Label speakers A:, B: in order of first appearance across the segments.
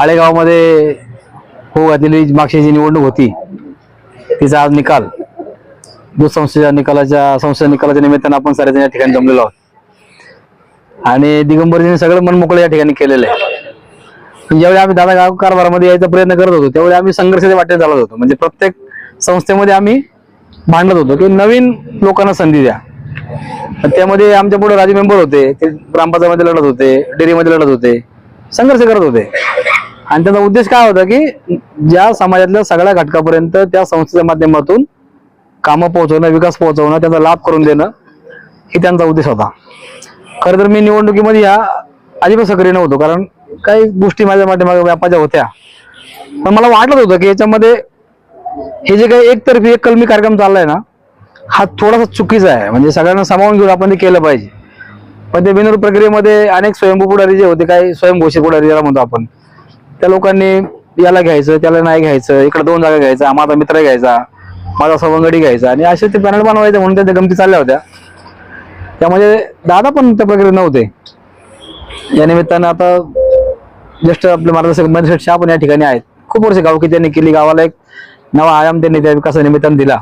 A: आळेगावमध्ये हो घातलेली मागची जी निवडणूक होती तिचा आज निकाल दूध संस्थेच्या निकालाच्या संस्थेच्या निकालाच्या निमित्तानं आपण सारे या ठिकाणी जमलेलो आहोत. आणि दिगंबरजीने सगळं मनमोकळं या ठिकाणी केलेलं आहे. ज्यावेळी आम्ही दादा गाव कारभारामध्ये यायचा प्रयत्न करत होतो त्यावेळी आम्ही संघर्षाच्या वाटेत चालत होतो. म्हणजे प्रत्येक संस्थेमध्ये आम्ही भांडत होतो की नवीन लोकांना संधी द्या. त्यामध्ये आमच्या पुढे राजे मेंबर होते ते ग्रामपंचायतमध्ये लढत होते डेअरीमध्ये लढत होते संघर्ष करत होते. आणि त्याचा उद्देश काय होता की ज्या समाजातल्या सगळ्या घटकापर्यंत त्या संस्थेच्या माध्यमातून कामं पोहोचवणं विकास पोहोचवणं त्याचा लाभ करून देणं हे त्यांचा उद्देश होता. खरं तर मी निवडणुकीमध्ये या अजिबात सक्रिय नव्हतो कारण काही गोष्टी माझ्या माध्यमा व्यापाच्या होत्या. पण मला वाटत होतं की याच्यामध्ये हे जे काही एकतर्फी एक कलमी कार्यक्रम चाललाय ना हा थोडासा चुकीचा आहे. म्हणजे सगळ्यांना सामावून घेऊन आपण ते केलं पाहिजे. पण ते बिनर प्रक्रियेमध्ये अनेक स्वयंभू पुढारी जे होते काही स्वयंघोषित पुढारी ज्याला म्हणतो आपण त्या लोकांनी याला घ्यायचं त्याला नाही घ्यायचं इकडे दोन जागा घ्यायचा माझा मित्र घ्यायचा माझा सवंगडी घ्यायचा. आणि असे ते पॅनल बनवायचे म्हणून त्या गमती चालल्या होत्या. त्यामध्ये दादा पण त्या प्रकारे नव्हते. या निमित्तानं आता ज्येष्ठ आपले मार्गदर्शक मधुशेठ शाह पण या ठिकाणी आहेत. खूप वर्ष गावकी त्यांनी केली गावाला एक नवा आयाम त्यांनी त्या विकासा निमित्तानं दिला.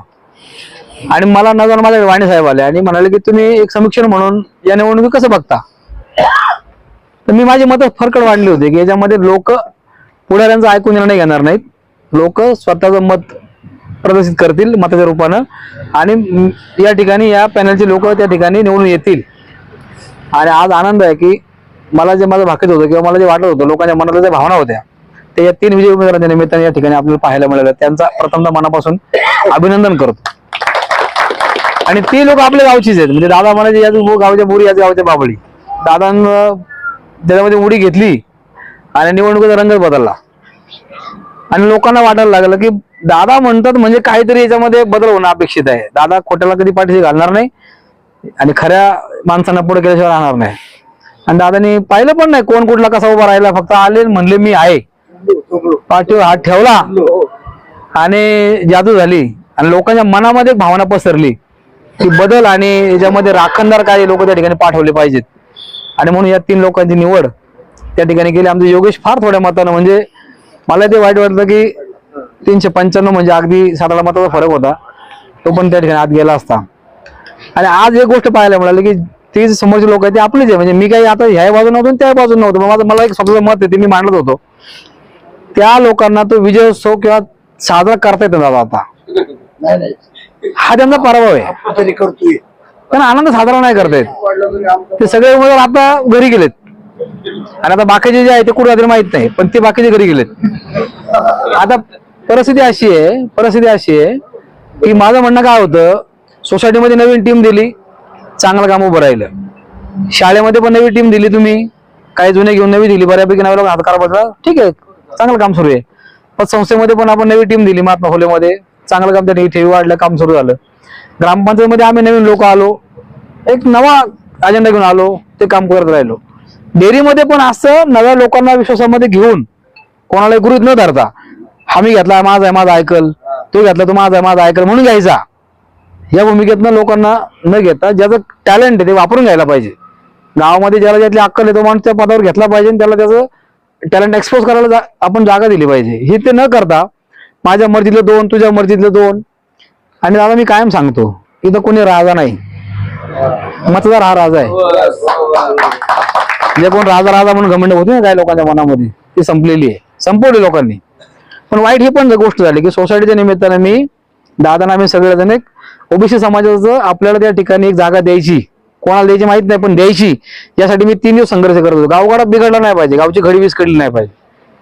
A: आणि मला न जाऊन माझ्या वाणी साहेब आले आणि म्हणाले की तुम्ही एक समीक्षण म्हणून या निवडणुकी कसं बघता? तर मी माझी मतं फरकड वाढली होती की याच्यामध्ये लोक पुढाऱ्यांचं ऐकून निर्णय घेणार नाहीत. लोक स्वतःचं मत प्रदर्शित करतील मताच्या रूपानं. आणि या ठिकाणी या पॅनलचे लोक त्या ठिकाणी निवडून येतील. आणि आज आनंद आहे की मला जे माझं भाकीत होतं किंवा मला जे वाटत होतं लोकांच्या मनातल्या ज्या भावना होत्या ते या तीन विजय उमेदवारांच्या निमित्ताने या ठिकाणी आपल्याला पाहायला मिळालं. त्यांचा प्रथमतः मनापासून अभिनंदन करतो. आणि ती लोक आपल्या गावचीच आहेत. म्हणजे दादा म्हणायचे याच गावच्या बुरी याच गावच्या बाबळी. दादांना त्याच्यामध्ये उडी घेतली. आणि निवडणुकीचा रंगच बदलला. आणि लोकांना वाटायला लागलं की दादा म्हणतात म्हणजे काहीतरी याच्यामध्ये बदल होणं अपेक्षित आहे. दादा खोट्याला कधी पाठीशी घालणार नाही आणि खऱ्या माणसांना पुढे केल्याशिवाय राहणार नाही. आणि दादानी पाहिलं पण नाही कोण कुठला कसा उभा राहिला फक्त आले म्हणले मी आहे. पाठीवर हात ठेवला आणि जादू झाली. आणि लोकांच्या मनामध्ये एक भावना पसरली की बदल आणि याच्यामध्ये राखणदार काही लोक त्या ठिकाणी पाठवले पाहिजेत. आणि म्हणून या तीन लोकांची निवड त्या ठिकाणी केली आमचे योगेश फार थोड्या मतानं म्हणजे मला ते वाईट वाटलं की तीनशे पंच्याण्णव म्हणजे अगदी सातारा मताचा फरक होता. तो पण त्या ठिकाणी आत गेला असता. आणि आज एक गोष्ट पाहायला मिळाली की ते जे समोरचे लोक आहेत ते आपलेच आहे. म्हणजे मी काही आता ह्या बाजून नव्हतो त्या बाजून नव्हतं. पण माझं मला एक स्वतःचं मत आहे ते मी मांडत होतो. त्या लोकांना तो विजयोत्सव किंवा साजरा करता येतो दादा आता. हा त्यांचा पराभव आहे. त्यांना आनंद साजरा नाही करता येत. ते सगळे उमेदवार आता घरी गेलेत. आणि आता बाकीचे जे आहे ते कुठे माहीत नाही पण ते बाकीचे घरी गेलेत. आता परिस्थिती अशी आहे परिस्थिती अशी आहे की माझं म्हणणं काय होतं सोसायटीमध्ये नवीन टीम दिली चांगलं काम उभं राहिलं. शाळेमध्ये पण नवी टीम दिली तुम्ही काही जुने घेऊन नवी दिली बऱ्यापैकी नव्या लोक हातकार बसला. ठीक आहे चांगलं काम सुरू आहे. पण संस्थेमध्ये पण आपण नवी टीम दिली महात्मा फुलेमध्ये. चांगलं काम त्यांनी ठेवी वाढलं काम सुरू झालं. ग्रामपंचायतीमध्ये आम्ही नवीन लोक आलो. एक नवा अजेंडा घेऊन आलो ते काम करत राहिलो. डेअरीमध्ये पण असं नव्या लोकांना विश्वासामध्ये घेऊन कोणाला गृहित न धरता हमी घेतला माझा आहे माझा ऐकल. तो घेतला तो माझा आहे माझा ऐकल. म्हणून घ्यायचा. या भूमिकेतनं लोकांना न घेता ज्याचं टॅलेंट आहे ते वापरून घ्यायला पाहिजे. गावामध्ये ज्याला ज्यातली अक्कल आहे तो माणूस त्या पदावर घेतला पाहिजे आणि त्याला त्याचं टॅलेंट एक्सपोज करायला जा- आपण जागा दिली पाहिजे. हे ते न करता माझ्या मर्जीतलं दोन तुझ्या मर्जीतलं दोन. आणि दादा मी कायम सांगतो इथं कोणी राजा नाही. मतदार हा राजा आहे. जे कोण राजा राजा म्हणून घमंड होते ना काही लोकांच्या मनामध्ये. ती संपलेली आहे. संपवली लोकांनी. पण वाईट ही पण गोष्ट झाली की सोसायटीच्या निमित्ताने मी दादाना आम्ही सगळेजण एक ओबीसी समाजाचं आपल्याला त्या ठिकाणी एक जागा द्यायची. कोणाला द्यायची माहीत नाही पण द्यायची. यासाठी मी तीन दिवस संघर्ष करत होतो. गावगाडा बिघडला नाही पाहिजे. गावची घडी विस्कडली नाही पाहिजे.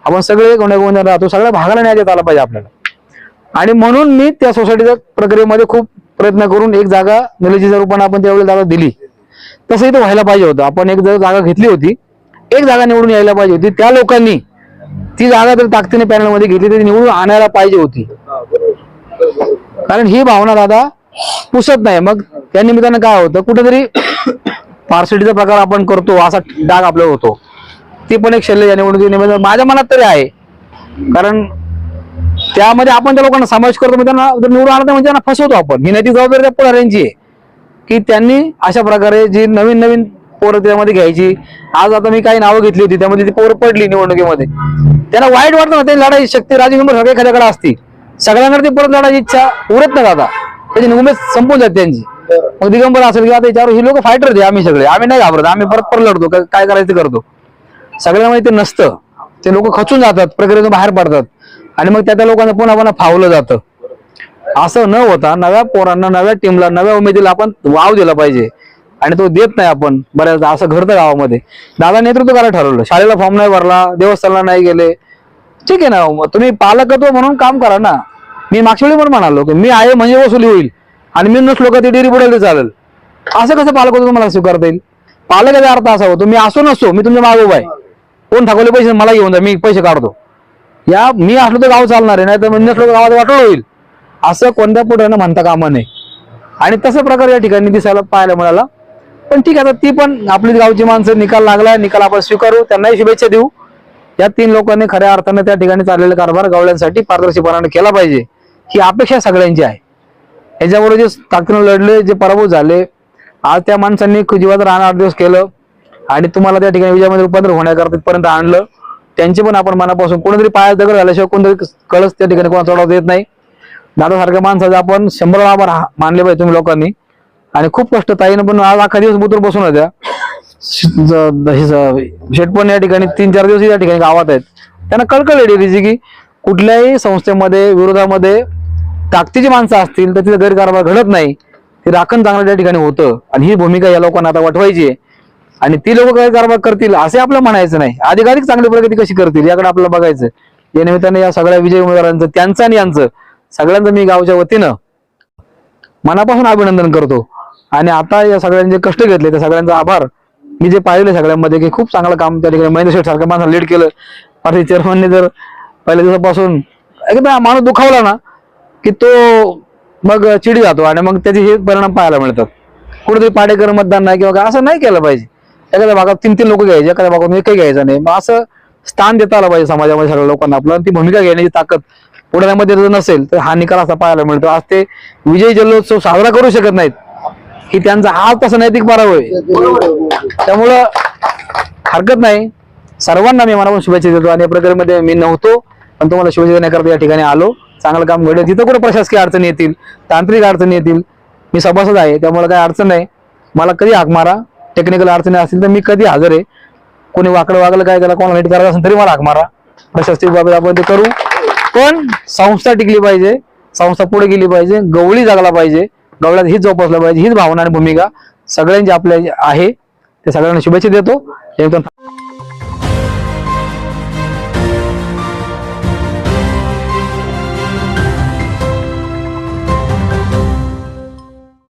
A: आपण सगळे गोंड्या राहतो. सगळ्या भागाला न्याय आला पाहिजे आपल्याला. आणि म्हणून मी त्या सोसायटीच्या प्रक्रियेमध्ये खूप प्रयत्न करून एक जागा निलजीच्या रूपाने आपण त्यावेळी जागा दिली. तसं इथं व्हायला पाहिजे होतं. आपण एक जर जागा घेतली होती एक जागा निवडून यायला पाहिजे होती. त्या लोकांनी ती जागा जर ताकदीने पॅनलमध्ये घेतली तर निवडून आणायला पाहिजे होती. कारण ही भावना दादा पुसत नाही. मग त्या निमित्तानं काय होतं कुठेतरी पार्सिटीचा प्रकार आपण करतो असा डाग आपल्यावर होतो. ती पण एक शल्य या निवडणुकी माझ्या मनात तरी आहे. कारण त्यामध्ये आपण त्या लोकांना समावेश करतो त्यांना जर निवडून आणतो तर म्हणजे त्यांना फसवतो आपण. ही नैतिक जबाबदारी त्या पुढाऱ्यांची आहे. की त्यांनी अशा प्रकारे जी नवीन नवीन पोरं त्यामध्ये घ्यायची. आज आता मी काही नावं घेतली होती त्यामध्ये ती पोरं पडली निवडणुकीमध्ये. त्यांना वाईट वाटतं ना ते लढाई शक्ती राजे सगळ्या एखाद्याकडे असती सगळ्यांकडे ती परत लढायची इच्छा उरत नाही आता त्याची उमेद संपून जाते त्यांची. मग दिगंबर असेल किंवा त्याच्यावर ही लोक फायटर दे आम्ही सगळे. आम्ही नाही घाबरत आम्ही परत परत लढतो काय- करायचं ते करतो. सगळ्यांमध्ये ते नसतं. ते लोक खचून जातात प्रक्रियेतून बाहेर पडतात. आणि मग त्या त्या लोकांना पुन्हा पुन्हा फावलं जातं. असं न होता नव्या पोरांना नव्या टीमला नव्या उमेदीला आपण वाव दिला पाहिजे. आणि तो देत नाही आपण. बऱ्याचदा असं घडतं गावामध्ये. दादा नेतृत्व करायला ठरवलं. शाळेला फॉर्म नाही भरला देवस्थानला नाही गेले. ठीक आहे ना मग तुम्ही पालकत्व म्हणून काम करा ना. मी मागच्या वेळी पण म्हणालो की मी आहे म्हणजे वसुली होईल. आणि मी नसलो का ती डेअरी बुडायला चालेल. असं कसं पालकत्व तुम्हाला स्वीकारता येईल? पालकाचा अर्थ असा होतो मी असो नसतो मी तुमच्या मागोबा आहे. कोण ठाकवले पैसे मला घेऊन जा मी पैसे काढतो. या मी असलो तर गाव चालणार आहे नाही तर मी नसलो तर गावात वाटोळ होईल. असं कोणत्या पुढ्यानं म्हणता कामा नये. आणि तसं प्रकार या ठिकाणी दिसायला पाहायला मिळाला. पण ठीक आहे आता ती पण आपली गावची माणसं निकाल लागलाय निकाल आपण स्वीकारू त्यांनाही शुभेच्छा देऊ. या तीन लोकांनी खऱ्या अर्थाने त्या ठिकाणी चाललेला कारभार गवळ्यांसाठी पारदर्शीपणाने केला पाहिजे. ही अपेक्षा सगळ्यांची आहे. याच्याबरोबर जे ताकदीनं लढले जे पराभूत झाले आज त्या माणसांनी जीवाचं राहणं आठ दिवस केलं आणि तुम्हाला त्या ठिकाणी विजयामध्ये रूपांतर होण्याकरता तिथपर्यंत आणलं. त्यांचे पण आपण मनापासून कोणीतरी पाया दगड झाल्याशिवाय कोणतरी कळस त्या ठिकाणी कोणा चढवता येत नाही. दादासारख्या माणसाचं आपण शंभर आभार मानले पाहिजे तुम्ही लोकांनी. आणि खूप कष्ट ताईनं पण आज अख्खा दिवस बुतूर बसून होत्या. शेटपण पण या ठिकाणी तीन चार दिवस या ठिकाणी गावात आहेत. त्यांना कळकळ डेअरीची की कुठल्याही संस्थेमध्ये विरोधामध्ये ताकदीची माणसं असतील तर तिथे गैरकारभार घडत नाही. ते राखण चांगलं त्या ठिकाणी होतं. आणि ही भूमिका या लोकांना आता वाटवायची आहे. आणि ती लोक गैरकारभार करतील असे आपलं म्हणायचं नाही. अधिकाधिक चांगली प्रगती कशी करतील याकडे आपल्याला बघायचं या निमित्ताने या सगळ्या विजय उमेदवारांचं त्यांचं आणि यांचं सगळ्यांचं मी गावच्या वतीनं मनापासून अभिनंदन करतो. आणि आता या सगळ्यांनी जे कष्ट घेतले त्या सगळ्यांचा आभार. मी जे पाहिले सगळ्यांमध्ये की खूप चांगलं काम त्या ठिकाणी महेंद्र शेठ सारख्या माणसाला लीड केलं. पार्टी चेअरमनने जर पहिल्या दिवसापासून एकदम माणूस दुखावला ना की तो मग चिडी जातो आणि मग त्याचे हे परिणाम पाहायला मिळतात. कुठेतरी पाडेकर मतदान नाही किंवा असं नाही केलं पाहिजे. एखाद्या भागात तीन तीन लोक घ्यायचे एखाद्या भागात एकही घ्यायचं नाही. मग असं स्थान देता आलं पाहिजे समाजामध्ये सगळ्या लोकांना आपलं ती भूमिका घेण्याची ताकद पुढाऱ्यामध्ये जर नसेल तर हा निकाल असा पाहायला मिळतो. आज ते विजय जल्लोत्सव साजरा करू शकत नाहीत. ही त्यांचा हा तसा नैतिक पराभव आहे. त्यामुळं हरकत नाही. सर्वांना मी मनापासून शुभेच्छा देतो आणि या प्रक्रियेमध्ये मी नव्हतो पण तुम्हाला शुभेच्छा देण्याकरता या ठिकाणी आलो. चांगलं काम घडेल. तिथं कुठे प्रशासकीय अडचणी येतील तांत्रिक अडचणी येतील मी सभासद आहे त्यामुळे काही अडचण नाही. मला कधी हाक मारा? टेक्निकल अडचणी असतील तर मी कधी हजर आहे? कोणी वाकडं वागलं काय त्याला कोणाला नीट करायचं असेल तरी मला हाक मारा. प्रशासकीय बाबत आपण ते करू. पण संस्था टिकली पाहिजे संस्था पुढे गेली पाहिजे गवळी जगला पाहिजे गवळ्यात हीच जोपासलं पाहिजे हीच भावना आणि भूमिका सगळ्यांची आपल्या आहे. ते सगळ्यांना शुभेच्छा देतो. एकदम